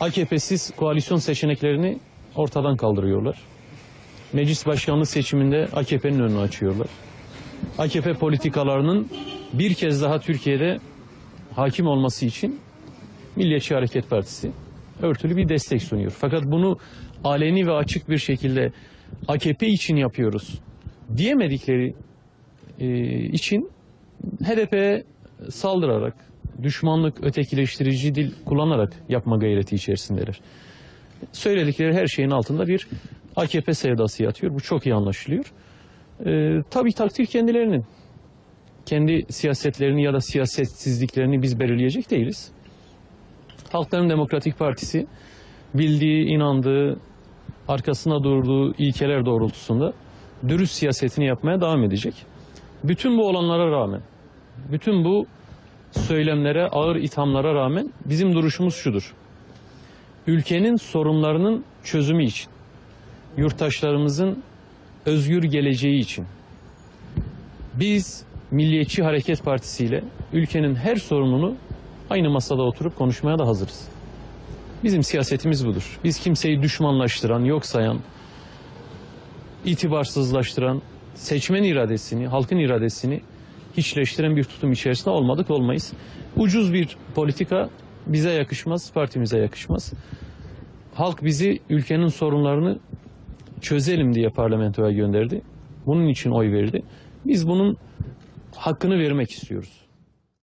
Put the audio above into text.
AKP'siz koalisyon seçeneklerini ortadan kaldırıyorlar. Meclis başkanlığı seçiminde AKP'nin önünü açıyorlar. AKP politikalarının bir kez daha Türkiye'de hakim olması için Milliyetçi Hareket Partisi örtülü bir destek sunuyor. Fakat bunu aleni ve açık bir şekilde AKP için yapıyoruz diyemedikleri e, için HDP'ye saldırarak, düşmanlık, ötekileştirici dil kullanarak yapma gayreti içerisindeler. Söyledikleri her şeyin altında bir AKP sevdası yatıyor. Bu çok iyi anlaşılıyor. E, tabii takdir kendilerinin. Kendi siyasetlerini ya da siyasetsizliklerini biz belirleyecek değiliz. Halkların Demokratik Partisi bildiği, inandığı, arkasında durduğu ilkeler doğrultusunda dürüst siyasetini yapmaya devam edecek. Bütün bu olanlara rağmen, bütün bu söylemlere, ağır ithamlara rağmen bizim duruşumuz şudur. Ülkenin sorunlarının çözümü için, yurttaşlarımızın özgür geleceği için biz Milliyetçi Hareket Partisi ile ülkenin her sorununu aynı masada oturup konuşmaya da hazırız. Bizim siyasetimiz budur. Biz kimseyi düşmanlaştıran, yok sayan, itibarsızlaştıran, seçmen iradesini, halkın iradesini hiçleştiren bir tutum içerisinde olmadık olmayız. Ucuz bir politika bize yakışmaz, partimize yakışmaz. Halk bizi ülkenin sorunlarını çözelim diye parlamentoya gönderdi. Bunun için oy verdi. Biz bunun hakkını vermek istiyoruz.